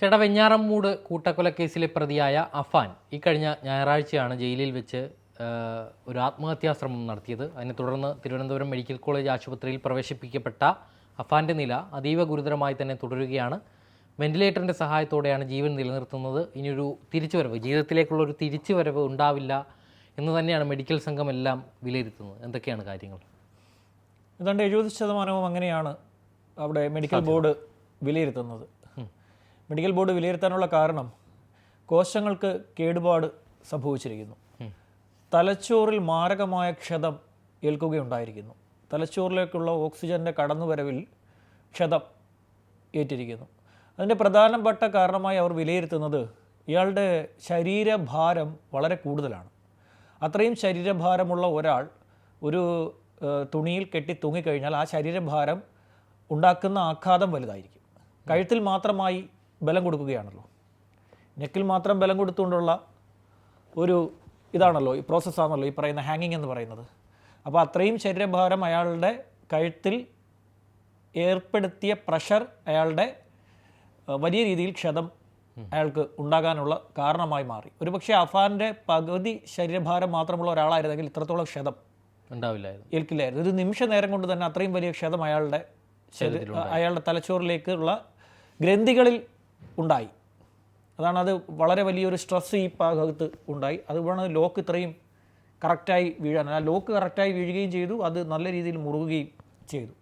ചേട്ടാ വെഞ്ഞാറമ്മൂട് കൂട്ടക്കൊലക്കേസിലെ പ്രതിയായ അഫാൻ ഇക്കഴിഞ്ഞ ഞായറാഴ്ചയാണ് ജയിലിൽ വെച്ച് ഒരു ആത്മഹത്യാശ്രമം നടത്തിയത്. അതിനെ തുടർന്ന് തിരുവനന്തപുരം മെഡിക്കൽ കോളേജ് ആശുപത്രിയിൽ പ്രവേശിപ്പിക്കപ്പെട്ട അഫാന്റെ നില അതീവ ഗുരുതരമായി തന്നെ തുടരുകയാണ്. വെന്റിലേറ്ററിന്റെ സഹായത്തോടെയാണ് ജീവൻ നിലനിർത്തുന്നത്. ഇനിയൊരു തിരിച്ചുവരവ് ജീവിതത്തിലേക്കുള്ള ഒരു തിരിച്ചുവരവ് ഉണ്ടാവില്ല എന്ന് തന്നെയാണ് മെഡിക്കൽ സംഘം എല്ലാം വിലയിരുത്തുന്നത്. എന്തൊക്കെയാണ് കാര്യങ്ങൾ? ഏതാണ്ട് എഴുപത് ശതമാനവും അങ്ങനെയാണ് അവിടെ മെഡിക്കൽ ബോർഡ് വിലയിരുത്തുന്നത്. മെഡിക്കൽ ബോർഡ് വിലയിരുത്താനുള്ള കാരണം കോശങ്ങൾക്ക് കേടുപാട് സംഭവിച്ചിരിക്കുന്നു. തലച്ചോറിൽ മാരകമായ ക്ഷതം ഏൽക്കുകയുണ്ടായിരിക്കുന്നു. തലച്ചോറിലേക്കുള്ള ഓക്സിജന്റെ കടന്നുവരവിൽ ക്ഷതം ഏറ്റിരിക്കുന്നു. അതിന്റെ പ്രധാനപ്പെട്ട കാരണമായി അവർ വിലയിരുത്തുന്നത് ഇയാളുടെ ശരീരഭാരം വളരെ കൂടുതലാണ്. അത്രയും ശരീരഭാരമുള്ള ഒരാൾ ഒരു തുണിയിൽ കെട്ടി തൂങ്ങിക്കഴിഞ്ഞാൽ ആ ശരീരഭാരം ഉണ്ടാക്കുന്ന ആഘാതം വലുതായിരിക്കും. കഴുത്തിൽ മാത്രമായി ബലം കൊടുക്കുകയാണല്ലോ. നെക്കിൽ മാത്രം ബലം കൊടുത്തുകൊണ്ടുള്ള ഒരു ഇതാണല്ലോ ഈ പ്രോസസ്സാണല്ലോ ഈ പറയുന്ന ഹാങ്ങിങ് എന്ന് പറയുന്നത്. അപ്പോൾ അത്രയും ശരീരഭാരം അയാളുടെ കഴുത്തിൽ ഏർപ്പെടുത്തിയ പ്രഷർ അയാളുടെ വലിയ രീതിയിൽ ക്ഷതം അയാൾക്ക് ഉണ്ടാകാനുള്ള കാരണമായി മാറി. ഒരുപക്ഷെ അഫാന്റെ പകുതി ശരീരഭാരം മാത്രമുള്ള ഒരാളായിരുന്നെങ്കിൽ ഇത്രത്തോളം ക്ഷതം ഉണ്ടാവില്ലായിരുന്നു. ഏൽക്കില്ലായിരുന്നു. ഒരു നിമിഷ നേരം കൊണ്ട് തന്നെ അത്രയും വലിയ ക്ഷതം അയാളുടെ അയാളുടെ തലച്ചോറിലേക്കുള്ള ഗ്രന്ഥികളിൽ ഉണ്ടായി. അതാണ് അത് വളരെ വലിയൊരു സ്ട്രെസ് ഈ ഭാഗത്ത് ഉണ്ടായി. അതുകൊണ്ടാണ് ലോക്ക് ഇത്രയും കറക്റ്റായി വീഴാൻ. ആ ലോക്ക് കറക്റ്റായി വീഴുകയും ചെയ്തു. അത് നല്ല രീതിയിൽ മുറുകുകയും ചെയ്തു.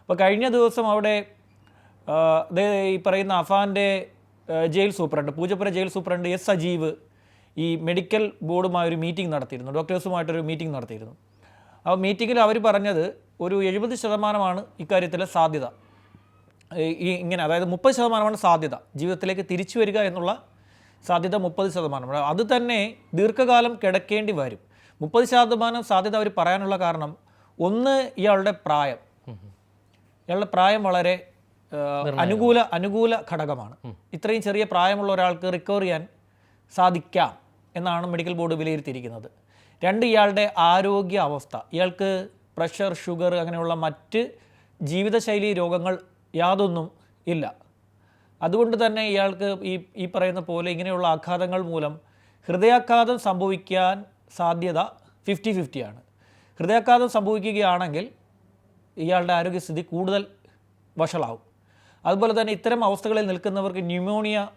അപ്പോൾ കഴിഞ്ഞ ദിവസം അവിടെ ഈ പറയുന്ന അഫാന്റെ jail superintendent Poojappura jail superintendent S Ajeev ഈ മെഡിക്കൽ ബോർഡുമായി ഒരു മീറ്റിംഗ് നടത്തിയിരുന്നു. ഡോക്ടേഴ്സുമായിട്ടൊരു മീറ്റിംഗ് നടത്തിയിരുന്നു. അപ്പോൾ മീറ്റിങ്ങിൽ അവർ പറഞ്ഞത് ഒരു എഴുപത് ശതമാനമാണ് ഇക്കാര്യത്തിലെ സാധ്യത. ഈ- ഇങ്ങനെ അതായത് മുപ്പത് ശതമാനമാണ് സാധ്യത. ജീവിതത്തിലേക്ക് തിരിച്ചു വരിക എന്നുള്ള സാധ്യത മുപ്പത് ശതമാനമാണ് അത് തന്നെ ദീർഘകാലം കിടക്കേണ്ടി വരും. മുപ്പത് ശതമാനം സാധ്യത അവർ പറയാനുള്ള കാരണം ഒന്ന് ഇയാളുടെ പ്രായം. ഇയാളുടെ പ്രായം വളരെ അനുകൂല അനുകൂല ഘടകമാണ്. ഇത്രയും ചെറിയ പ്രായമുള്ള ഒരാൾക്ക് റിക്കവർ ചെയ്യാൻ സാധിക്കാം എന്നാണ് മെഡിക്കൽ ബോർഡ് വിലയിരുത്തിയിരിക്കുന്നത്. രണ്ട് ഇയാളുടെ ആരോഗ്യ അവസ്ഥ ഇയാൾക്ക് പ്രഷർ ഷുഗർ അങ്ങനെയുള്ള മറ്റ് ജീവിതശൈലി രോഗങ്ങൾ യാതൊന്നും ഇല്ല. അതുകൊണ്ട് തന്നെ ഇയാൾക്ക് ഈ ഈ പറയുന്ന പോലെ ഇങ്ങനെയുള്ള ആഘാതങ്ങൾ മൂലം ഹൃദയാഘാതം സംഭവിക്കാൻ സാധ്യത ഫിഫ്റ്റി ഫിഫ്റ്റിയാണ് ഹൃദയാഘാതം സംഭവിക്കുകയാണെങ്കിൽ ഇയാളുടെ ആരോഗ്യസ്ഥിതി കൂടുതൽ വഷളാവും. അതുപോലെ തന്നെ ഇത്തരം അവസ്ഥകളിൽ നിൽക്കുന്നവർക്ക് ന്യൂമോണിയ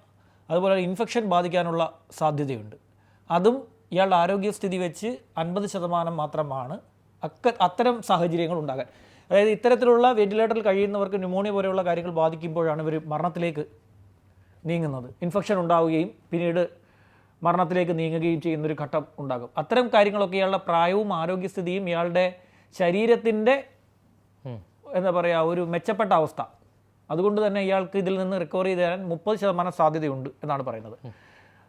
അതുപോലെ ഇൻഫെക്ഷൻ ബാധിക്കാനുള്ള സാധ്യതയുണ്ട്. അതും ഇയാളുടെ ആരോഗ്യസ്ഥിതി വെച്ച് അൻപത് ശതമാനം മാത്രമാണ് അക്ക അത്തരം സാഹചര്യങ്ങൾ ഉണ്ടാകാൻ. അതായത് ഇത്തരത്തിലുള്ള വെന്റിലേറ്ററിൽ കഴിയുന്നവർക്ക് ന്യൂമോണിയ പോലെയുള്ള കാര്യങ്ങൾ ബാധിക്കുമ്പോഴാണ് ഇവർ മരണത്തിലേക്ക് നീങ്ങുന്നത്. ഇൻഫെക്ഷൻ ഉണ്ടാവുകയും പിന്നീട് മരണത്തിലേക്ക് നീങ്ങുകയും ചെയ്യുന്നൊരു ഘട്ടം ഉണ്ടാകും. അത്തരം കാര്യങ്ങളൊക്കെ ഇയാളുടെ പ്രായവും ആരോഗ്യസ്ഥിതിയും ഇയാളുടെ ശരീരത്തിന്റെ എന്താ പറയുക ഒരു മെച്ചപ്പെട്ട അവസ്ഥ. അതുകൊണ്ട് തന്നെ ഇയാൾക്ക് ഇതിൽ നിന്ന് റിക്കവർ ചെയ്ത് തരാൻ മുപ്പത് ശതമാനം സാധ്യതയുണ്ട് എന്നാണ് പറയുന്നത്.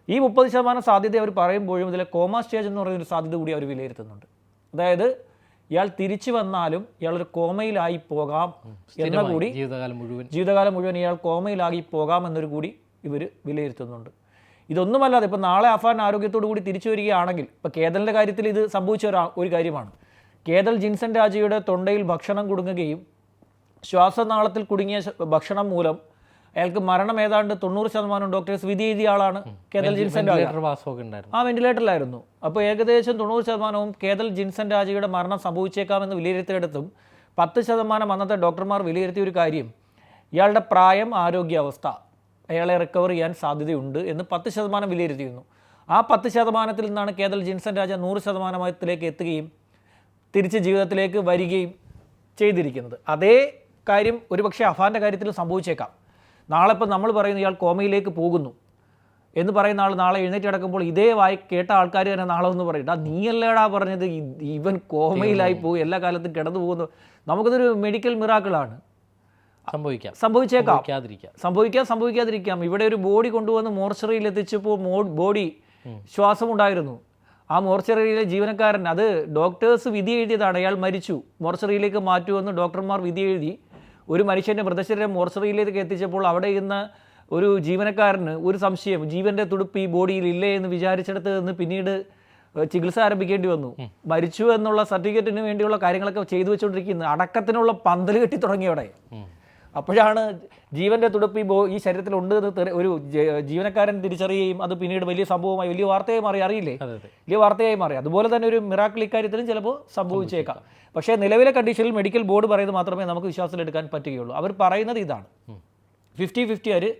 ഈ മുപ്പത് ശതമാനം സാധ്യത അവർ പറയുമ്പോഴും ഇതിലെ കോമ സ്റ്റേജ് എന്ന് പറയുന്ന ഒരു സാധ്യത കൂടി അവർ വിലയിരുത്തുന്നുണ്ട്. അതായത് ഇയാൾ തിരിച്ചു വന്നാലും ഇയാൾ ഒരു കോമയിലായി പോകാം എന്ന കൂടി ജീവിതകാലം മുഴുവൻ. ജീവിതകാലം മുഴുവൻ ഇയാൾ കോമയിലായി കോമയിലാകി പോകാമെന്നൊരു കൂടി ഇവർ വിലയിരുത്തുന്നുണ്ട്. ഇതൊന്നുമല്ലാതെ ഇപ്പം നാളെ അഫാൻ ആരോഗ്യത്തോടു കൂടി തിരിച്ചു വരികയാണെങ്കിൽ ഇപ്പം കേതലിന്റെ കാര്യത്തിൽ ഇത് സംഭവിച്ച ഒരു ഒരു കാര്യമാണ്. കേതൽ ജിൻസൺ രാജയുടെ തൊണ്ടയിൽ ഭക്ഷണം കുടുങ്ങുകയും ശ്വാസനാളത്തിൽ കുടുങ്ങിയ ഭക്ഷണം മൂലം അയാൾക്ക് മരണം ഏതാണ്ട് തൊണ്ണൂറ് ശതമാനം ഡോക്ടേഴ്സ് വിധി എഴുതിയ ആളാണ് കേതൽ ജിൻസൺ ആ വെന്റിലേറ്ററിലായിരുന്നു. അപ്പോൾ ഏകദേശം തൊണ്ണൂറ് ശതമാനവും കേതൽ ജിൻസൺ രാജയുടെ മരണം സംഭവിച്ചേക്കാമെന്ന് വിലയിരുത്തിയെടുത്തും പത്ത് ശതമാനം അന്നത്തെ ഡോക്ടർമാർ വിലയിരുത്തിയ ഒരു കാര്യം ഇയാളുടെ പ്രായം ആരോഗ്യാവസ്ഥ അയാളെ റിക്കവർ ചെയ്യാൻ സാധ്യതയുണ്ട് എന്ന് പത്ത് ശതമാനം വിലയിരുത്തിയിരുന്നു. ആ പത്ത് ശതമാനത്തിൽ നിന്നാണ് കേതൽ ജിൻസൺ രാജ നൂറ് ശതമാനത്തിലേക്ക് എത്തുകയും തിരിച്ച് ജീവിതത്തിലേക്ക് വരികയും ചെയ്തിരിക്കുന്നത്. അതേ കാര്യം ഒരുപക്ഷെ അഫാന്റെ കാര്യത്തിൽ സംഭവിച്ചേക്കാം. നാളെ ഇപ്പം നമ്മൾ പറയുന്ന ഇയാൾ കോമയിലേക്ക് പോകുന്നു എന്ന് പറയുന്ന ആൾ നാളെ എഴുന്നേറ്റ് കിടക്കുമ്പോൾ ഇതേ വായി കേട്ട ആൾക്കാർ തന്നെ നാളെ ഒന്ന് പറയും "ഡാ, നീയല്ലേടാ പറഞ്ഞത്? ഇവൻ കോമയിലായി പോകും എല്ലാ കാലത്തും കിടന്നു പോകുന്നു. നമുക്കിതൊരു മെഡിക്കൽ മിറാക്കിളാണ് സംഭവിക്കാം. സംഭവിച്ചേക്കാം. സംഭവിക്കാം സംഭവിക്കാതിരിക്കാം. ഇവിടെ ഒരു ബോഡി കൊണ്ടുവന്ന് മോർച്ചറിയിൽ എത്തിച്ചപ്പോൾ ബോഡി ശ്വാസം ഉണ്ടായിരുന്നു ആ മോർച്ചറിയിലെ ജീവനക്കാരൻ അത് ഡോക്ടേഴ്സ് വിധി എഴുതിയതാണ്. അയാൾ മരിച്ചു. മോർച്ചറിയിലേക്ക് മാറ്റുമെന്ന് ഡോക്ടർമാർ വിധി എഴുതി. ഒരു മനുഷ്യന്റെ മൃതശരീരം മോർച്ചറിയിലേക്ക് എത്തിച്ചപ്പോൾ അവിടെ ഇന്ന് ഒരു ജീവനക്കാരന് ഒരു സംശയം ജീവന്റെ തുടുപ്പ് ഈ ബോഡിയിൽ ഇല്ലേ എന്ന് വിചാരിച്ചെടുത്ത് നിന്ന് പിന്നീട് ചികിത്സ ആരംഭിക്കേണ്ടി വന്നു. മരിച്ചു എന്നുള്ള സർട്ടിഫിക്കറ്റിന് വേണ്ടിയുള്ള കാര്യങ്ങളൊക്കെ ചെയ്തു വെച്ചുകൊണ്ടിരിക്കുന്നു അടക്കത്തിനുള്ള പന്തൽ കെട്ടി തുടങ്ങിയോടെ അപ്പോഴാണ് ജീവന്റെ തുടുപ്പ് ഈ ബോ- ഈ ശരീരത്തിലുണ്ട് എന്ന് ഒരു ജീവനക്കാരൻ തിരിച്ചറിയുകയും അത് പിന്നീട് വലിയ സംഭവമായി വലിയ വാർത്തയായി മാറി. അറിയില്ലേ? വലിയ വാർത്തയായി മാറി. അതുപോലെ തന്നെ ഒരു മിറാക്കിൾ ഇക്കാര്യത്തിലും ചിലപ്പോൾ സംഭവിച്ചേക്കാം. പക്ഷേ നിലവിലെ കണ്ടീഷനിൽ മെഡിക്കൽ ബോർഡ് പറയുന്നത് മാത്രമേ നമുക്ക് വിശ്വാസത്തിലെടുക്കാൻ പറ്റുകയുള്ളൂ. അവർ പറയുന്നത് ഇതാണ്. ഫിഫ്റ്റി ഫിഫ്റ്റി അവർ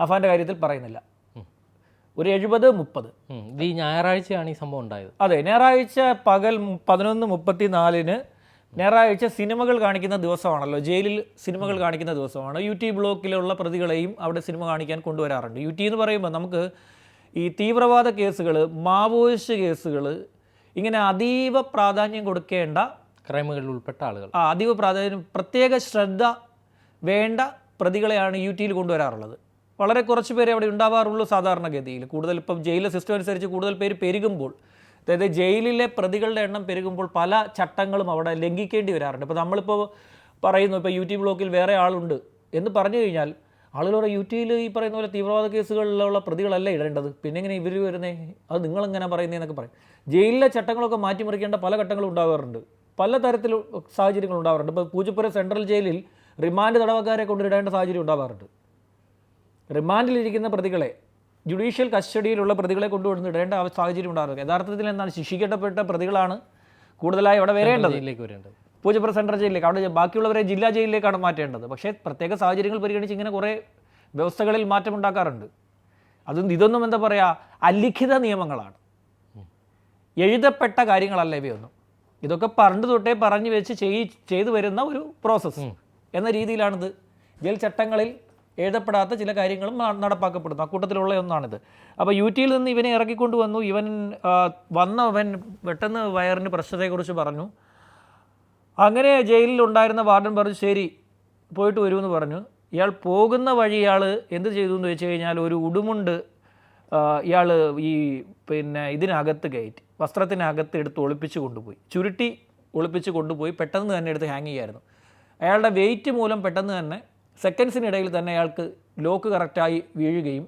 അഫാന്റെ കാര്യത്തിൽ പറയുന്നില്ല. ഒരു എഴുപത് മുപ്പത്. ഈ ഞായറാഴ്ചയാണ് ഈ സംഭവം ഉണ്ടായത്. അതെ ഞായറാഴ്ച പകൽ പതിനൊന്ന് മുപ്പത്തി നാലിന് ഞായറാഴ്ച സിനിമകൾ കാണിക്കുന്ന ദിവസമാണല്ലോ. ജയിലിൽ സിനിമകൾ കാണിക്കുന്ന ദിവസമാണ്. യു ടി ബ്ലോക്കിലുള്ള പ്രതികളെയും അവിടെ സിനിമ കാണിക്കാൻ കൊണ്ടുവരാറുണ്ട്. യു ടി എന്ന് പറയുമ്പോൾ നമുക്ക് ഈ തീവ്രവാദ കേസുകൾ മാവോയിസ്റ്റ് കേസുകൾ ഇങ്ങനെ അതീവ പ്രാധാന്യം കൊടുക്കേണ്ട ക്രൈമുകളിൽ ഉൾപ്പെട്ട ആളുകൾ. ആ അതീവ പ്രാധാന്യം പ്രത്യേക ശ്രദ്ധ വേണ്ട പ്രതികളെയാണ് യു ടിയിൽ കൊണ്ടുവരാറുള്ളത്. വളരെ കുറച്ച് പേരെ അവിടെ ഉണ്ടാവാറുള്ളൂ സാധാരണഗതിയിൽ. കൂടുതൽ ഇപ്പം ജയിലിലെ സിസ്റ്റം അനുസരിച്ച് കൂടുതൽ പേര് പെരുകുമ്പോൾ അതായത് ജയിലിലെ പ്രതികളുടെ എണ്ണം പെരുകുമ്പോൾ പല ചട്ടങ്ങളും അവിടെ ലംഘിക്കേണ്ടി വരാറുണ്ട്. ഇപ്പോൾ നമ്മളിപ്പോൾ പറയുന്നു ഇപ്പോൾ യു ടി ബ്ലോക്കിൽ വേറെ ആളുണ്ട് എന്ന് പറഞ്ഞു കഴിഞ്ഞാൽ ആളുകളോട് യു ടിയിൽ ഈ പറയുന്ന പോലെ തീവ്രവാദ കേസുകളിലുള്ള പ്രതികളല്ല ഇടേണ്ടത്. പിന്നെ എങ്ങനെ ഇവർ വരുന്നേ? അത് നിങ്ങളെങ്ങനെ പറയുന്നതെന്നൊക്കെ പറയും. ജയിലിലെ ചട്ടങ്ങളൊക്കെ മാറ്റിമറിക്കേണ്ട പല ഘട്ടങ്ങളും ഉണ്ടാകാറുണ്ട് പല തരത്തിൽ സാഹചര്യങ്ങൾ ഉണ്ടാവാറുണ്ട്. ഇപ്പോൾ പൂജപ്പുര സെൻട്രൽ ജയിലിൽ റിമാൻഡ് തടവക്കാരെ കൊണ്ടിടേണ്ട സാഹചര്യം ഉണ്ടാവാറുണ്ട്. റിമാൻഡിലിരിക്കുന്ന പ്രതികളെ ജുഡീഷ്യൽ കസ്റ്റഡിയിലുള്ള പ്രതികളെ കൊണ്ടുവന്ന് ഇടേണ്ട സാഹചര്യം ഉണ്ടാകുന്നത് യഥാർത്ഥത്തിൽ എന്താണ്? ശിക്ഷിക്കപ്പെട്ട പ്രതികളാണ് കൂടുതലായി അവിടെ വരേണ്ടത്. പൂജപ്പുറ സെൻട്രൽ ജയിലിലേക്ക്. അവിടെ ബാക്കിയുള്ളവരെ ജില്ലാ ജയിലിലേക്കാണ് മാറ്റേണ്ടത്. പക്ഷേ പ്രത്യേക സാഹചര്യങ്ങൾ പരിഗണിച്ച് ഇങ്ങനെ കുറേ വ്യവസ്ഥകളിൽ മാറ്റമുണ്ടാക്കാറുണ്ട് അതും ഇതൊന്നും എന്താ പറയുക അലിഖിത നിയമങ്ങളാണ്. എഴുതപ്പെട്ട കാര്യങ്ങളല്ല ഇവയൊന്നും. ഇതൊക്കെ പണ്ട് തൊട്ടേ പറഞ്ഞു വെച്ച് ചെയ് ചെയ്തു വരുന്ന ഒരു പ്രോസസ്സ് എന്ന രീതിയിലാണിത്. ജയിൽ ചട്ടങ്ങളിൽ എഴുതപ്പെടാത്ത ചില കാര്യങ്ങളും നടപ്പാക്കപ്പെടുന്നു. അക്കൂട്ടത്തിലുള്ള ഒന്നാണിത്. അപ്പോൾ യു ടിയിൽ നിന്ന് ഇവനെ ഇറക്കിക്കൊണ്ട് വന്നു ഇവൻ വന്ന വന്നവൻ പെട്ടെന്ന് വയറിന് പ്രശ്നത്തെക്കുറിച്ച് പറഞ്ഞു. അങ്ങനെ ജയിലിൽ ഉണ്ടായിരുന്ന വാർഡൻ പറഞ്ഞു ശരി പോയിട്ട് വരുമെന്ന് പറഞ്ഞു. ഇയാൾ പോകുന്ന വഴി ഇയാൾ എന്ത് ചെയ്തു എന്ന് വെച്ച് കഴിഞ്ഞാൽ ഒരു ഉടുമുണ്ട് ഇയാൾ ഈ പിന്നെ ഇതിനകത്ത് കയറ്റി വസ്ത്രത്തിനകത്ത് എടുത്ത് ഒളിപ്പിച്ച് കൊണ്ടുപോയി. ചുരുട്ടി ഒളിപ്പിച്ച് കൊണ്ടുപോയി പെട്ടെന്ന് തന്നെ എടുത്ത് ഹാങ് ചെയ്യായിരുന്നു. അയാളുടെ വെയിറ്റ് മൂലം പെട്ടെന്ന് തന്നെ സെക്കൻഡ്സിനിടയിൽ തന്നെ അയാൾക്ക് ലോക്ക് കറക്റ്റായി വീഴുകയും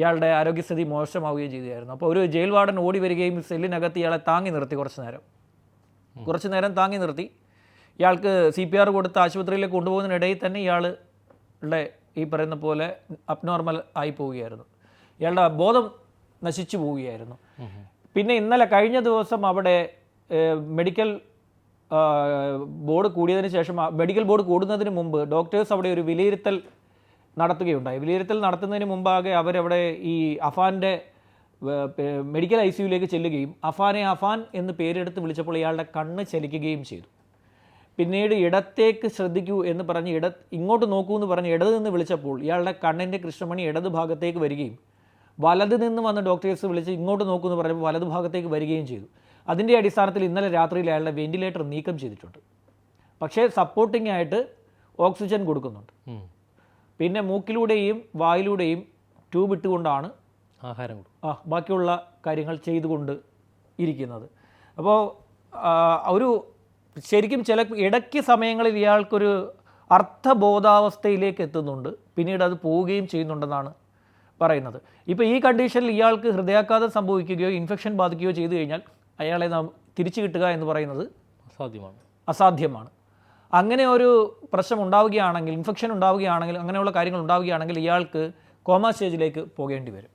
ഇയാളുടെ ആരോഗ്യസ്ഥിതി മോശമാവുകയും ചെയ്തായിരുന്നു അപ്പോൾ ഒരു ജയിൽ വാർഡൻ ഓടി വരികയും സെല്ലിനകത്ത് ഇയാളെ താങ്ങി നിർത്തി കുറച്ച് നേരം. കുറച്ച് നേരം താങ്ങി നിർത്തി. ഇയാൾക്ക് സി പി ആർ കൊടുത്ത് ആശുപത്രിയിലേക്ക് കൊണ്ടുപോകുന്നതിനിടയിൽ തന്നെ ഇയാളുടെ ഈ പറയുന്ന പോലെ അബ്നോർമൽ ആയി പോവുകയായിരുന്നു. ഇയാളുടെ ബോധം നശിച്ചു പോവുകയായിരുന്നു. പിന്നെ ഇന്നലെ കഴിഞ്ഞ ദിവസം അവിടെ മെഡിക്കൽ ബോർഡ് കൂടിയതിന് ശേഷം മെഡിക്കൽ ബോർഡ് കൂടുന്നതിന് മുമ്പ് ഡോക്ടേഴ്സ് അവിടെ ഒരു വിലയിരുത്തൽ നടത്തുകയുണ്ടായി. വിലയിരുത്തൽ നടത്തുന്നതിന് മുമ്പാകെ അവരവിടെ ഈ അഫാന്റെ മെഡിക്കൽ ഐ സിയുലേക്ക് ചെല്ലുകയും അഫാനെ അഫാൻ എന്ന് പേരെടുത്ത് വിളിച്ചപ്പോൾ ഇയാളുടെ കണ്ണ് ചലിക്കുകയും ചെയ്തു. പിന്നീട് ഇടത്തേക്ക് ശ്രദ്ധിക്കൂ എന്ന് പറഞ്ഞ് ഇട ഇങ്ങോട്ട് നോക്കൂ എന്ന് പറഞ്ഞ് ഇടത് നിന്ന് വിളിച്ചപ്പോൾ ഇയാളുടെ കണ്ണിന്റെ കൃഷ്ണമണി ഇടത് ഭാഗത്തേക്ക് വരികയും വലത് നിന്ന് വന്ന് ഡോക്ടേഴ്സ് വിളിച്ച് ഇങ്ങോട്ട് നോക്കൂ എന്ന് പറഞ്ഞപ്പോൾ വലത് ഭാഗത്തേക്ക് വരികയും ചെയ്തു. അതിന്റെ അടിസ്ഥാനത്തിൽ ഇന്നലെ രാത്രിയിൽ അയാളുടെ വെന്റിലേറ്റർ നീക്കം ചെയ്തിട്ടുണ്ട്. പക്ഷേ സപ്പോർട്ടിംഗ് ആയിട്ട് ഓക്സിജൻ കൊടുക്കുന്നുണ്ട്. പിന്നെ മൂക്കിലൂടെയും വായിലൂടെയും ട്യൂബ് ഇട്ടുകൊണ്ടാണ് ആഹാരം ആ ബാക്കിയുള്ള കാര്യങ്ങൾ ചെയ്തുകൊണ്ട് ഇരിക്കുന്നത്. അപ്പോൾ ഒരു ശരിക്കും ചില ഇടയ്ക്ക് സമയങ്ങളിൽ ഇയാൾക്കൊരു അർത്ഥബോധാവസ്ഥയിലേക്ക് എത്തുന്നുണ്ട്. പിന്നീട് അത് പോവുകയും ചെയ്യുന്നുണ്ടെന്നാണ് പറയുന്നത്. ഇപ്പോൾ ഈ കണ്ടീഷനിൽ ഇയാൾക്ക് ഹൃദയാഘാതം സംഭവിക്കുകയോ ഇൻഫെക്ഷൻ ബാധിക്കുകയോ ചെയ്തു കഴിഞ്ഞാൽ അയാളെ നാം തിരിച്ചു കിട്ടുക എന്ന് പറയുന്നത് അസാധ്യമാണ്. അസാധ്യമാണ്. അങ്ങനെ ഒരു പ്രശ്നം ഉണ്ടാവുകയാണെങ്കിൽ ഇൻഫെക്ഷൻ ഉണ്ടാവുകയാണെങ്കിൽ അങ്ങനെയുള്ള കാര്യങ്ങൾ ഉണ്ടാവുകയാണെങ്കിൽ ഇയാൾക്ക് കോമ സ്റ്റേജിലേക്ക് പോകേണ്ടി വരും.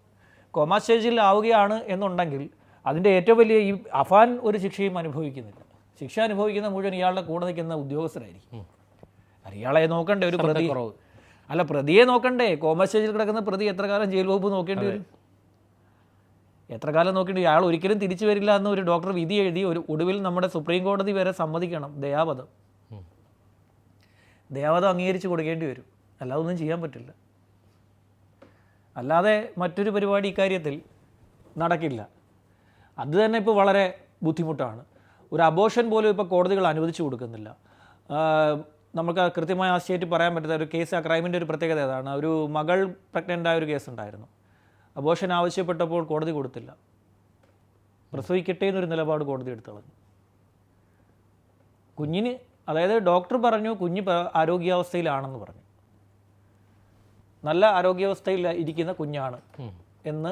കോമ സ്റ്റേജിൽ ആവുകയാണ് എന്നുണ്ടെങ്കിൽ അതിന്റെ ഏറ്റവും വലിയ ഈ അഫാൻ ഒരു ശിക്ഷയും അനുഭവിക്കുന്നില്ല. ശിക്ഷ അനുഭവിക്കുന്ന മുഴുവൻ ഇയാളുടെ കൂടെ നിൽക്കുന്ന ഉദ്യോഗസ്ഥരായിരിക്കും. ഇയാളെ നോക്കണ്ടേ ഒരു പ്രതി? കുറവ്. അല്ല പ്രതിയെ നോക്കണ്ടേ? കോമ സ്റ്റേജിൽ കിടക്കുന്ന പ്രതി എത്ര കാലം ജയിൽ വകുപ്പ് നോക്കേണ്ടി വരും? എത്ര കാലം നോക്കിയിട്ട് അയാൾ ഒരിക്കലും തിരിച്ചു വരില്ല എന്ന് ഒരു ഡോക്ടർ വിധി എഴുതി ഒരു ഒടുവിൽ നമ്മുടെ സുപ്രീം കോടതി വരെ സമ്മതിക്കണം. ദയാവധം. ദയാവധം അംഗീകരിച്ച് കൊടുക്കേണ്ടി വരും. അല്ലാതെ ഒന്നും ചെയ്യാൻ പറ്റില്ല. അല്ലാതെ മറ്റൊരു പരിപാടി ഇക്കാര്യത്തിൽ നടക്കില്ല. അത് തന്നെ ഇപ്പോൾ വളരെ ബുദ്ധിമുട്ടാണ്. ഒരു അബോഷൻ പോലും ഇപ്പോൾ കോടതികൾ അനുവദിച്ചു കൊടുക്കുന്നില്ല. നമുക്ക് കൃത്യമായ ആശയമായിട്ട് പറയാൻ പറ്റുന്ന ഒരു കേസ് ആ ക്രൈമിന്റെ ഒരു പ്രത്യേകത ഏതാണ്? ഒരു മകൾ പ്രഗ്നന്റ് ആയ ഒരു കേസ് ഉണ്ടായിരുന്നു. അബോഷൻ ആവശ്യപ്പെട്ടപ്പോൾ കോടതി കൊടുത്തില്ല. പ്രസവിക്കട്ടെ എന്നൊരു നിലപാട് കോടതി എടുത്തു കളഞ്ഞു കുഞ്ഞിന് അതായത് ഡോക്ടർ പറഞ്ഞു കുഞ്ഞ് ആരോഗ്യാവസ്ഥയിലാണെന്ന് പറഞ്ഞു. നല്ല ആരോഗ്യാവസ്ഥയിൽ ഇരിക്കുന്ന കുഞ്ഞാണ് എന്ന്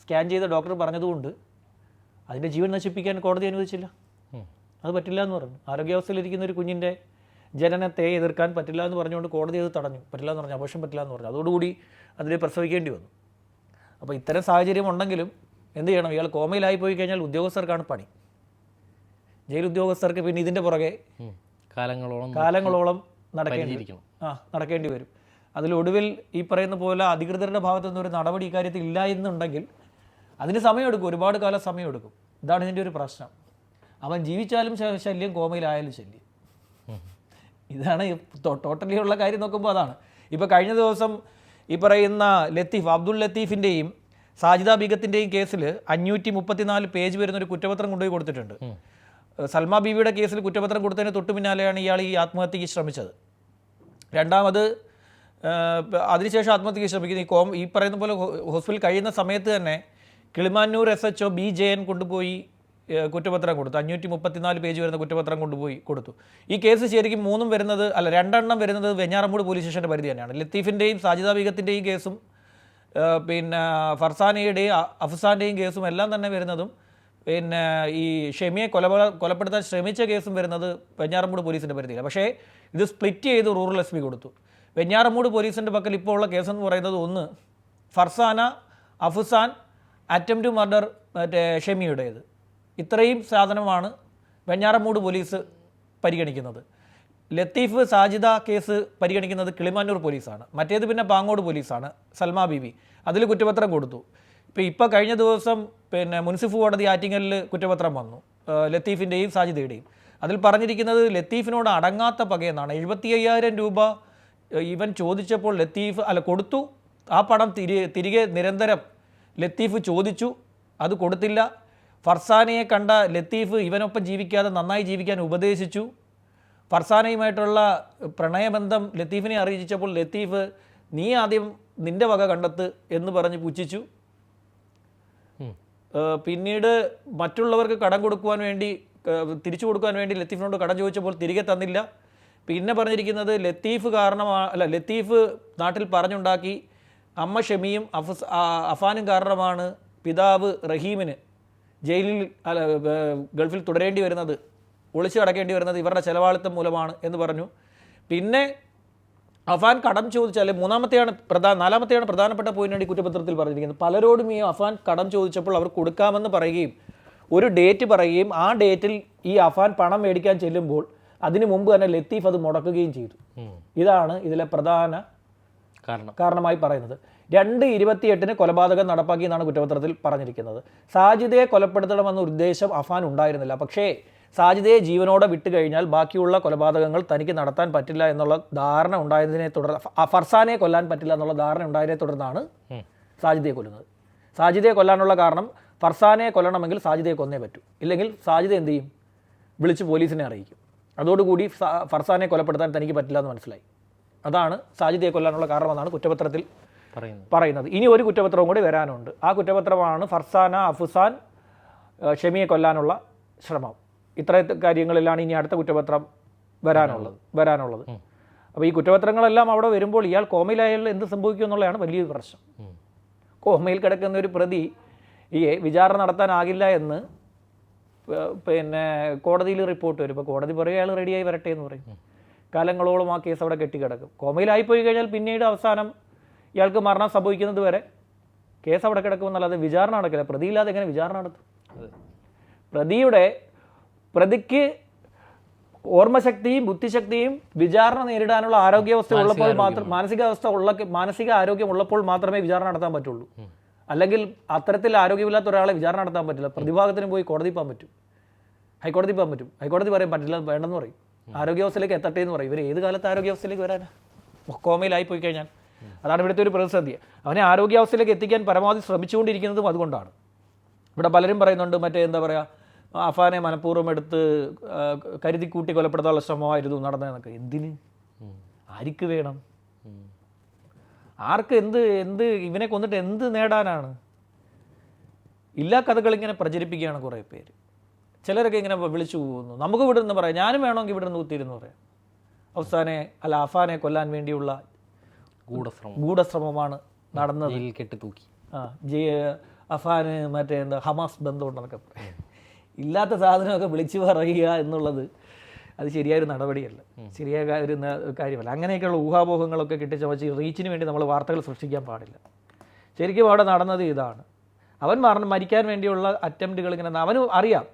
സ്കാൻ ചെയ്ത ഡോക്ടർ പറഞ്ഞതുകൊണ്ട് അതിന്റെ ജീവൻ നശിപ്പിക്കാൻ കോടതി അനുവദിച്ചില്ല. അത് പറ്റില്ല എന്ന് പറഞ്ഞു. ആരോഗ്യാവസ്ഥയിലിരിക്കുന്ന ഒരു കുഞ്ഞിന്റെ ജനനത്തെ എതിർക്കാൻ പറ്റില്ല എന്ന് പറഞ്ഞുകൊണ്ട് കോടതി അത് തടഞ്ഞു. പറ്റില്ല എന്ന് പറഞ്ഞു അപേക്ഷം പറ്റില്ല എന്ന് പറഞ്ഞു. അതോടുകൂടി അതിൽ പ്രസവിക്കേണ്ടി വന്നു. അപ്പോൾ ഇത്തരം സാഹചര്യം ഉണ്ടെങ്കിലും എന്ത് ചെയ്യണം? ഇയാൾ കോമയിലായി പോയി കഴിഞ്ഞാൽ ഉദ്യോഗസ്ഥർക്കാണ് പണി. ജയിൽ ഉദ്യോഗസ്ഥർക്ക് പിന്നെ ഇതിന്റെ പുറകെ കാലങ്ങളോളം കാലങ്ങളോളം നടക്കേണ്ടി. ആ നടക്കേണ്ടി വരും. അതിലൊടുവിൽ ഈ പറയുന്ന പോലെ അധികൃതരുടെ ഭാഗത്തു നിന്നൊരു നടപടി ഇക്കാര്യത്തിൽ ഇല്ല എന്നുണ്ടെങ്കിൽ അതിന് സമയമെടുക്കും. ഒരുപാട് കാലം സമയമെടുക്കും. ഇതാണ് ഇതിന്റെ ഒരു പ്രശ്നം. അവൻ ജീവിച്ചാലും ശല്യം കോമയിലായാലും ശല്യം. ഇതാണ് ടോട്ടലി ഉള്ള കാര്യം നോക്കുമ്പോൾ അതാണ്. ഇപ്പോൾ കഴിഞ്ഞ ദിവസം ഈ പറയുന്ന ലത്തീഫ് അബ്ദുൾ ലത്തീഫിന്റെയും സാജിദ ബീഗത്തിന്റെയും കേസിൽ അഞ്ഞൂറ്റി മുപ്പത്തിനാല് പേജ് വരുന്ന ഒരു കുറ്റപത്രം കൊണ്ടുപോയി കൊടുത്തിട്ടുണ്ട്. സൽമ ബീവിയുടെ കേസിൽ കുറ്റപത്രം കൊടുത്തതിന് തൊട്ടു പിന്നാലെയാണ് ഇയാൾ ഈ ആത്മഹത്യക്ക് ശ്രമിച്ചത്. രണ്ടാമത് അതിനുശേഷം ആത്മഹത്യക്ക് ശ്രമിക്കുന്നത് ഈ കോം ഈ പറയുന്ന പോലെ ഹോസ്പിറ്റൽ കഴിയുന്ന സമയത്ത് തന്നെ Kilimanoor S H O B Jayan കൊണ്ടുപോയി ഏ, കുറ്റപത്രം കൊടുത്തു. അഞ്ഞൂറ്റി മുപ്പത്തിനാല് പേജ് വരുന്ന കുറ്റപത്രം കൊണ്ടുപോയി കൊടുത്തു. ഈ കേസ് ശരിക്കും മൂന്നും വരുന്നത് അല്ല രണ്ടെണ്ണം വരുന്നത് വെഞ്ഞാറമൂട് പോലീസ് സ്റ്റേഷന്റെ പരിധി തന്നെയാണ്. ലത്തീഫിന്റെയും സാജിദ ബീഗത്തിന്റെയും കേസും പിന്നെ ഫർസാനയുടെയും അഫ്സാന്റെയും കേസും എല്ലാം തന്നെ വരുന്നതും പിന്നെ ഈ ഷെമിയെ കൊലപാ കൊലപ്പെടുത്താൻ ശ്രമിച്ച കേസും വരുന്നത് വെഞ്ഞാറമൂട് പോലീസിന്റെ പരിധിയില്ല പക്ഷേ ഇത് സ്പ്ലിറ്റ് ചെയ്ത് റൂറൽ എസ് പി കൊടുത്തു. വെഞ്ഞാറമൂട് പോലീസിന്റെ പക്കൽ ഇപ്പോൾ ഉള്ള കേസെന്ന് പറയുന്നത് ഒന്ന് ഫർസാന അഫുസാൻ അറ്റംപ്റ്റ് മർഡർ മറ്റേ ഷെമിയുടേത്. ഇത്രയും സാധനമാണ് വെഞ്ഞാറമൂട് പോലീസ് പരിഗണിക്കുന്നത്. ലത്തീഫ് സാജിദ കേസ് പരിഗണിക്കുന്നത് കിളിമാനൂർ പോലീസാണ്. മറ്റേത് പിന്നെ പാങ്ങോട് പോലീസാണ് സൽമാ ബീബി അതിൽ കുറ്റപത്രം കൊടുത്തു. ഇപ്പോൾ ഇപ്പോൾ കഴിഞ്ഞ ദിവസം പിന്നെ മുൻസിഫ് കോടതി ആറ്റിങ്ങലിൽ കുറ്റപത്രം വന്നു ലത്തീഫിന്റെയും സാജിദയുടെയും. അതിൽ പറഞ്ഞിരിക്കുന്നത് ലത്തീഫിനോട് അടങ്ങാത്ത പകയെന്നാണ്. എഴുപത്തി അയ്യായിരം രൂപ ഇവൻ ചോദിച്ചപ്പോൾ ലത്തീഫ് അല്ല കൊടുത്തു. ആ പണം തിരി തിരികെ നിരന്തരം ലത്തീഫ് ചോദിച്ചു. അത് കൊടുത്തില്ല. ഫർസാനയെ കണ്ട ലത്തീഫ് ഇവനൊപ്പം ജീവിക്കാതെ നന്നായി ജീവിക്കാൻ ഉപദേശിച്ചു. ഫർസാനയുമായിട്ടുള്ള പ്രണയബന്ധം ലത്തീഫിനെ അറിയിച്ചപ്പോൾ ലത്തീഫ് നീ ആദ്യം നിന്റെ വക കണ്ടെത്ത് എന്ന് പറഞ്ഞ് പുച്ഛിച്ചു. പിന്നീട് മറ്റുള്ളവർക്ക് കടം കൊടുക്കുവാൻ വേണ്ടി തിരിച്ചു കൊടുക്കാൻ വേണ്ടി ലത്തീഫിനോട് കടം ചോദിച്ചപ്പോൾ തിരികെ തന്നില്ല. പിന്നെ പറഞ്ഞിരിക്കുന്നത് ലത്തീഫ് കാരണമാണ് അല്ല ലത്തീഫ് നാട്ടിൽ പറഞ്ഞുണ്ടാക്കി അമ്മ ഷമിയും അഫാനും കാരണമാണ് പിതാവ് റഹീമിന് ജയിലിൽ ഗൾഫിൽ തുടരേണ്ടി വരുന്നത് ഒളിച്ചു കടക്കേണ്ടി വരുന്നത് ഇവരുടെ ചെലവാളിത്തം മൂലമാണ് എന്ന് പറഞ്ഞു. പിന്നെ അഫാൻ കടം ചോദിച്ചാൽ മൂന്നാമത്തെയാണ് പ്രധാന നാലാമത്തെയാണ് പ്രധാനപ്പെട്ട പോയിന്റ് ഈ കുറ്റപത്രത്തിൽ പറഞ്ഞിരിക്കുന്നത്. പലരോടും ഈ അഫാൻ കടം ചോദിച്ചപ്പോൾ അവർ കൊടുക്കാമെന്ന് പറയുകയും ഒരു ഡേറ്റ് പറയുകയും ആ ഡേറ്റിൽ ഈ അഫാൻ പണം മേടിക്കാൻ ചെല്ലുമ്പോൾ അതിനു മുമ്പ് തന്നെ ലത്തീഫ് അത് മുടക്കുകയും ചെയ്തു. ഇതാണ് ഇതിലെ പ്രധാന കാരണം. കാരണമായി പറയുന്നത്. രണ്ട് ഇരുപത്തിയെട്ടിന് കൊലപാതകം നടപ്പാക്കി എന്നാണ് കുറ്റപത്രത്തിൽ പറഞ്ഞിരിക്കുന്നത്. സാജിദയെ കൊലപ്പെടുത്തണമെന്ന ഉദ്ദേശം അഫാൻ ഉണ്ടായിരുന്നില്ല. പക്ഷേ സാജിദയെ ജീവനോടെ വിട്ടു കഴിഞ്ഞാൽ ബാക്കിയുള്ള കൊലപാതകങ്ങൾ തനിക്ക് നടത്താൻ പറ്റില്ല എന്നുള്ള ധാരണ ഉണ്ടായതിനെ തുടർന്ന് ഫർസാനെ കൊല്ലാൻ പറ്റില്ല എന്നുള്ള ധാരണ ഉണ്ടായതിനെ തുടർന്നാണ്. സാജിദയെ കൊല്ലുന്നത്. സാജിദയെ കൊല്ലാനുള്ള കാരണം ഫർസാനെ കൊല്ലണമെങ്കിൽ സാജിദയെ കൊന്നേ പറ്റൂ. ഇല്ലെങ്കിൽ സാജിദ എന്ത് ചെയ്യും? വിളിച്ച് പോലീസിനെ അറിയിക്കും. അതോടുകൂടി ഫർസാനെ കൊലപ്പെടുത്താൻ തനിക്ക് പറ്റില്ല എന്ന് മനസ്സിലായി. അതാണ് സാജിദയെ കൊല്ലാനുള്ള കാരണമെന്നാണ് കുറ്റപത്രത്തിൽ പറയുന്നത്. ഇനി ഒരു കുറ്റപത്രവും കൂടി വരാനുണ്ട്. ആ കുറ്റപത്രമാണ് ഫർസാന അഫുസാൻ ഷമിയെ ഷെമിയെ കൊല്ലാനുള്ള ശ്രമം. ഇത്ര കാര്യങ്ങളിലാണ് ഇനി അടുത്ത കുറ്റപത്രം വരാനുള്ളത് വരാനുള്ളത്. അപ്പോൾ ഈ കുറ്റപത്രങ്ങളെല്ലാം അവിടെ വരുമ്പോൾ ഇയാൾ കോമയിലായാൽ എന്ത് സംഭവിക്കും എന്നുള്ളതാണ് വലിയൊരു പ്രശ്നം. കോമയിൽ കിടക്കുന്ന ഒരു പ്രതി ഈ വിചാരണ നടത്താനാകില്ല എന്ന് പിന്നെ കോടതിയിൽ റിപ്പോർട്ട് വരും. ഇപ്പോൾ കോടതി പറയും അയാൾ റെഡിയായി വരട്ടെ എന്ന് പറയും. കാലങ്ങളോളം ആ കേസ് അവിടെ കെട്ടിക്കിടക്കും. കോമയിലായിപ്പോയി കഴിഞ്ഞാൽ പിന്നീട് അവസാനം ഇയാൾക്ക് മരണം സംഭവിക്കുന്നത് വരെ കേസ് അവിടെ കിടക്കുമെന്നല്ലാതെ വിചാരണ നടക്കില്ല. പ്രതിയില്ലാതെ എങ്ങനെ വിചാരണ നടത്തും? പ്രതിയുടെ പ്രതിക്ക് ഓർമ്മശക്തിയും ബുദ്ധിശക്തിയും വിചാരണ നേരിടാനുള്ള ആരോഗ്യാവസ്ഥ ഉള്ളപ്പോൾ മാത്രം മാനസികാവസ്ഥ ഉള്ള മാനസിക ആരോഗ്യം ഉള്ളപ്പോൾ മാത്രമേ വിചാരണ നടത്താൻ പറ്റുള്ളൂ. അല്ലെങ്കിൽ അത്തരത്തിൽ ആരോഗ്യമില്ലാത്ത ഒരാളെ വിചാരണ നടത്താൻ പറ്റില്ല. പ്രതിഭാഗത്തിന് പോയി കോടതി പോകാൻ പറ്റും. ഹൈക്കോടതി പോകാൻ പറ്റും. ഹൈക്കോടതി പറയാൻ പറ്റില്ല വേണ്ടെന്ന് പറയും. ആരോഗ്യാവസ്ഥയിലേക്ക് എത്തട്ടെ എന്ന് പറയും. ഇവർ ഏത് കാലത്ത് ആരോഗ്യാവസ്ഥയിലേക്ക് വരാനാ? കോമയിലായി പോയി കഴിഞ്ഞാൽ. അതാണ് ഇവിടുത്തെ ഒരു പ്രതിസന്ധി. അവനെ ആരോഗ്യാവസ്ഥയിലേക്ക് എത്തിക്കാൻ പരമാവധി ശ്രമിച്ചുകൊണ്ടിരിക്കുന്നതും അതുകൊണ്ടാണ്. ഇവിടെ പലരും പറയുന്നുണ്ട് മറ്റേ എന്താ പറയുക അഫാനെ മനഃപൂർവം എടുത്ത് ആ, കരുതി കൂട്ടി കൊലപ്പെടുത്താനുള്ള ശ്രമമായിരുന്നു നടന്നതെന്നൊക്കെ. എന്തിന്? ആർക്ക് വേണം? ആർക്ക് എന്ത് എന്ത് ഇവനെ കൊന്നിട്ട് എന്ത് നേടാനാണ്? ഇല്ലാ കഥകൾ ഇങ്ങനെ പ്രചരിപ്പിക്കുകയാണ് കുറേ പേര്. ചിലരൊക്കെ ഇങ്ങനെ വിളിച്ചു പോകുന്നു. നമുക്ക് ഇവിടെ നിന്ന് പറയാം ഞാനും വേണമെങ്കിൽ ഇവിടെ നിന്ന് കുത്തിയിരുന്നു പറയാം. അവസാനെ അല്ല അഫാനെ കൊല്ലാൻ വേണ്ടിയുള്ള ഗൂഢശ്രമമാണ് നടന്നത്. കെട്ടി തൂക്കി ആ അഫാന് മറ്റേ എന്താ ഹമാസ് ബന്ധമുണ്ടെന്നൊക്കെ പറയും. ഇല്ലാത്ത സാധനമൊക്കെ വിളിച്ചു പറയുക എന്നുള്ളത് അത് ശരിയായൊരു നടപടിയല്ല. ശരിയായ ഒരു കാര്യമല്ല. അങ്ങനെയൊക്കെയുള്ള ഊഹാപോഹങ്ങളൊക്കെ കിട്ടിച്ചമച്ച് റീച്ചിന് വേണ്ടി നമ്മൾ വാർത്തകൾ സൃഷ്ടിക്കാൻ പാടില്ല. ശരിക്കും അവിടെ നടന്നത് ഇതാണ്. അവൻ മറന്ന് മരിക്കാൻ വേണ്ടിയുള്ള അറ്റംപ്റ്റുകൾ ഇങ്ങനെ അവന് അറിയാം.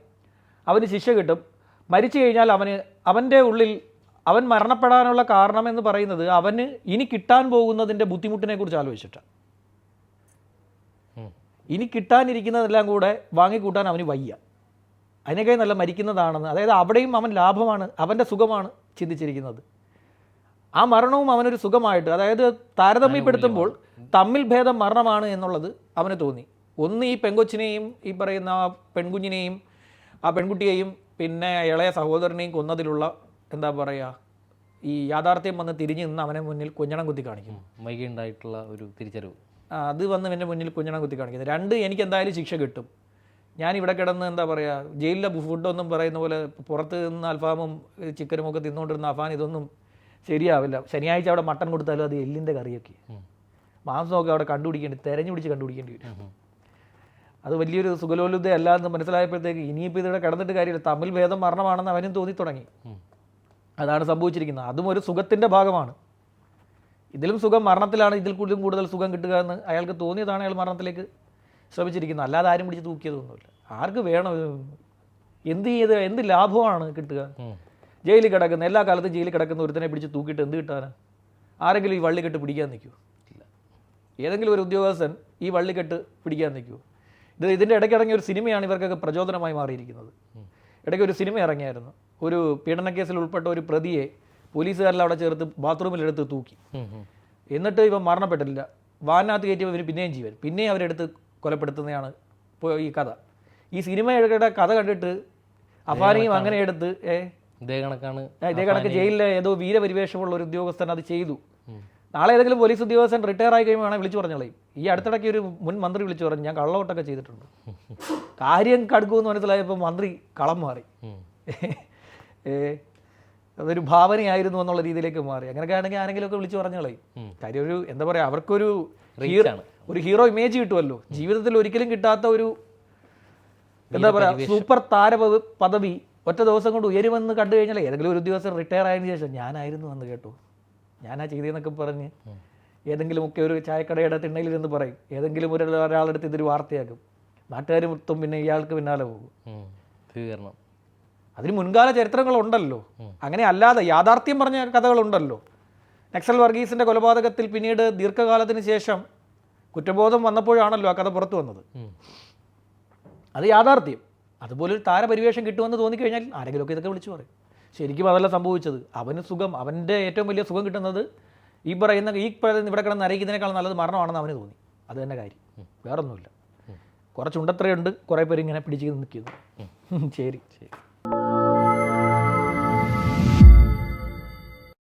അവന് ശിക്ഷ കിട്ടും. മരിച്ചു കഴിഞ്ഞാൽ അവന് അവന്റെ ഉള്ളിൽ അവൻ മരണപ്പെടാനുള്ള കാരണം എന്ന് പറയുന്നത് അവന് ഇനി കിട്ടാൻ പോകുന്നതിന്റെ ബുദ്ധിമുട്ടിനെ കുറിച്ച് ആലോചിച്ചിട്ടാണ്. ഇനി കിട്ടാനിരിക്കുന്നതെല്ലാം കൂടെ വാങ്ങിക്കൂട്ടാൻ അവന് വയ്യ. അതിനേക്കാൾ നല്ല മരിക്കുന്നതാണെന്ന് അതായത് അവിടെയും അവൻ ലാഭമാണ് അവന്റെ സുഖമാണ് ചിന്തിച്ചിരിക്കുന്നത്. ആ മരണവും അവനൊരു സുഖമായിട്ട് അതായത് താരതമ്യപ്പെടുത്തുമ്പോൾ തമ്മിൽ ഭേദം മരണമാണ് എന്നുള്ളത് അവന് തോന്നി. ഒന്ന് ഈ പെങ്കൊച്ചിനെയും ഈ പറയുന്ന ആ പെൺകുഞ്ഞിനെയും ആ പെൺകുട്ടിയെയും പിന്നെ ഇളയ സഹോദരനെയും കൊന്നതിലുള്ള എന്താ പറയുക ഈ യാഥാർത്ഥ്യം വന്ന് തിരിഞ്ഞു നിന്ന് അവനെ മുന്നിൽ കുഞ്ഞണം കുത്തി കാണിക്കും. മൈകി ഉണ്ടായിട്ടുള്ള ഒരു തിരിച്ചറിവ്. അത് വന്ന് എന്റെ മുന്നിൽ കുഞ്ഞണം കുത്തി കാണിക്കുന്നത് രണ്ട് എനിക്ക് എന്തായാലും ശിക്ഷ കിട്ടും. ഞാൻ ഇവിടെ കിടന്ന് എന്താ പറയുക ജയിലിലെ ഫുഡൊന്നും പറയുന്ന പോലെ പുറത്ത് നിന്ന് അൽഫാമും ചിക്കനും ഒക്കെ തിന്നുകൊണ്ടിരുന്ന അഫാൻ ഇതൊന്നും ശരിയാവില്ല. ശനിയാഴ്ച അവിടെ മട്ടൺ കൊടുത്താലും അത് എല്ലിന്റെ കറിയൊക്കെ. മാംസമൊക്കെ അവിടെ കണ്ടുപിടിക്കേണ്ടി തെരഞ്ഞു പിടിച്ച് കണ്ടുപിടിക്കേണ്ടി വരും. അത് വലിയൊരു സുഖലോലുത അല്ല എന്ന് മനസ്സിലായപ്പോഴത്തേക്ക് ഇനിയിപ്പോൾ ഇതിവിടെ കിടന്നിട്ട് കാര്യമില്ല. തമ്മിൽ ഭേദം മരണമാണെന്ന് അവനും തോന്നി തുടങ്ങി. അതാണ് സംഭവിച്ചിരിക്കുന്നത്. അതും ഒരു സുഖത്തിന്റെ ഭാഗമാണ്. ഇതിലും സുഖം മരണത്തിലാണ് ഇതിൽ കൂടുതലും കൂടുതൽ സുഖം കിട്ടുക എന്ന് അയാൾക്ക് തോന്നിയതാണ് അയാൾ മരണത്തിലേക്ക് ശ്രമിച്ചിരിക്കുന്നത്. അല്ലാതെ ആരും പിടിച്ച് തൂക്കിയതൊന്നുമില്ല. ആർക്ക് വേണം എന്ത് ചെയ്ത് എന്ത് ലാഭമാണ് കിട്ടുക? ജയിലിൽ കിടക്കുന്ന എല്ലാ കാലത്തും ജയിലിൽ കിടക്കുന്ന ഒരുത്തനെ പിടിച്ച് തൂക്കിയിട്ട് എന്ത് കിട്ടാനാ? ആരെങ്കിലും ഈ വള്ളിക്കെട്ട് പിടിക്കാൻ നിൽക്കുമോ ഇല്ല. ഏതെങ്കിലും ഒരു ഉദ്യോഗസ്ഥൻ ഈ വള്ളിക്കെട്ട് പിടിക്കാൻ നിൽക്കുമോ ഇത് ഇതിന്റെ ഇടയ്ക്കിറങ്ങിയ ഒരു സിനിമയാണ് ഇവർക്കൊക്കെ പ്രചോദനമായി മാറിയിരിക്കുന്നത്. ഇടയ്ക്ക് ഒരു സിനിമ ഇറങ്ങിയായിരുന്നു. ഒരു പീഡനക്കേസിൽ ഉൾപ്പെട്ട ഒരു പ്രതിയെ പോലീസുകാരിൽ അവിടെ ചേർത്ത് ബാത്റൂമിലെടുത്ത് തൂക്കി. എന്നിട്ട് ഇവൻ മരണപ്പെട്ടില്ല വാനിനകത്ത് കയറ്റിയവർ ഇവർ പിന്നെയും ജീവൻ. പിന്നെയും അവരെടുത്ത് കൊലപ്പെടുത്തുന്നതാണ് ഇപ്പോൾ ഈ കഥ. ഈ സിനിമയുടെ കഥ കണ്ടിട്ട് അഫാനിയും അങ്ങനെ എടുത്ത് ഏ? ഇതേ കണക്കാണ് ഇതേ കണക്ക് ജയിലിലെ ഏതോ വീരപരിവേഷമുള്ള ഒരു ഉദ്യോഗസ്ഥൻ അത് ചെയ്തു. നാളെ ഏതെങ്കിലും പോലീസ് ഉദ്യോഗസ്ഥൻ റിട്ടയർ ആയി കഴിയുമ്പോൾ വേണമെങ്കിൽ വിളിച്ചു പറഞ്ഞോളയും ഈ അടുത്തിടയ്ക്ക് ഒരു മുൻ മന്ത്രി വിളിച്ചു പറഞ്ഞു. ഞാൻ കള്ളവോട്ടൊക്കെ ചെയ്തിട്ടുണ്ട്. കാര്യം കടുക്കുമെന്ന് മനസ്സിലായപ്പോൾ മന്ത്രി കളം മാറി. ഏ അതൊരു ഭാവനയായിരുന്നു എന്നുള്ള രീതിയിലേക്ക് മാറി. അങ്ങനെയൊക്കെ ആണെങ്കിൽ ആരെങ്കിലുമൊക്കെ വിളിച്ചു പറഞ്ഞോളയും കാര്യം ഒരു എന്താ പറയുക അവർക്കൊരു. ഒരു ഹീറോ ഇമേജ് കിട്ടുമല്ലോ. ജീവിതത്തിൽ ഒരിക്കലും കിട്ടാത്ത ഒരു എന്താ പറയുക സൂപ്പർ താര പദവി ഒറ്റ ദിവസം കൊണ്ട് ഉയരുമെന്ന് കണ്ടു കഴിഞ്ഞാൽ ഏതെങ്കിലും ഒരു ദിവസം റിട്ടയർ ആയതിനു ശേഷം ഞാനായിരുന്നു എന്ന് കേട്ടോ. ഞാനാ ചെയ്തതെന്നൊക്കെ പറഞ്ഞ് ഏതെങ്കിലും ഒക്കെ ഒരു ചായക്കടയുടെ തിണ്ണയിലിരുന്ന് പറയും. ഏതെങ്കിലും ഒരു ഒരാളെടുത്ത് ഇതൊരു വാർത്തയാക്കും. നാട്ടുകാർ മൊത്തം പിന്നെ ഇയാൾക്ക് പിന്നാലെ പോകും. ഉം. അതിന് മുൻകാല ചരിത്രങ്ങളുണ്ടല്ലോ. അങ്ങനെ അല്ലാതെ യാഥാർത്ഥ്യം പറഞ്ഞ കഥകളുണ്ടല്ലോ. നക്സൽ വർഗീസിന്റെ കൊലപാതകത്തിൽ പിന്നീട് ദീർഘകാലത്തിന് ശേഷം കുറ്റബോധം വന്നപ്പോഴാണല്ലോ ആ കഥ പുറത്തു വന്നത്. അത് യാഥാർത്ഥ്യം. അതുപോലെ ഒരു താരപരിവേഷം കിട്ടുമെന്ന് തോന്നിക്കഴിഞ്ഞാൽ ആരെങ്കിലുമൊക്കെ ഇതൊക്കെ വിളിച്ചു പറയും. ശരിക്കും അതല്ല സംഭവിച്ചത്. അവന് സുഖം അവന്റെ ഏറ്റവും വലിയ സുഖം കിട്ടുന്നത് ഈ പറയുന്ന ഈ പറയുന്ന ഇവിടെ കിടന്ന് അറിയിക്കുന്നതിനേക്കാൾ നല്ലത് മരണമാണെന്ന് അവന് തോന്നി. അത് തന്നെ കാര്യം. വേറൊന്നുമില്ല. കുറച്ചുണ്ടത്രയുണ്ട്. കുറേ പേര് ഇങ്ങനെ പിടിച്ച് നിൽക്കുന്നു. ശരി. ശരി.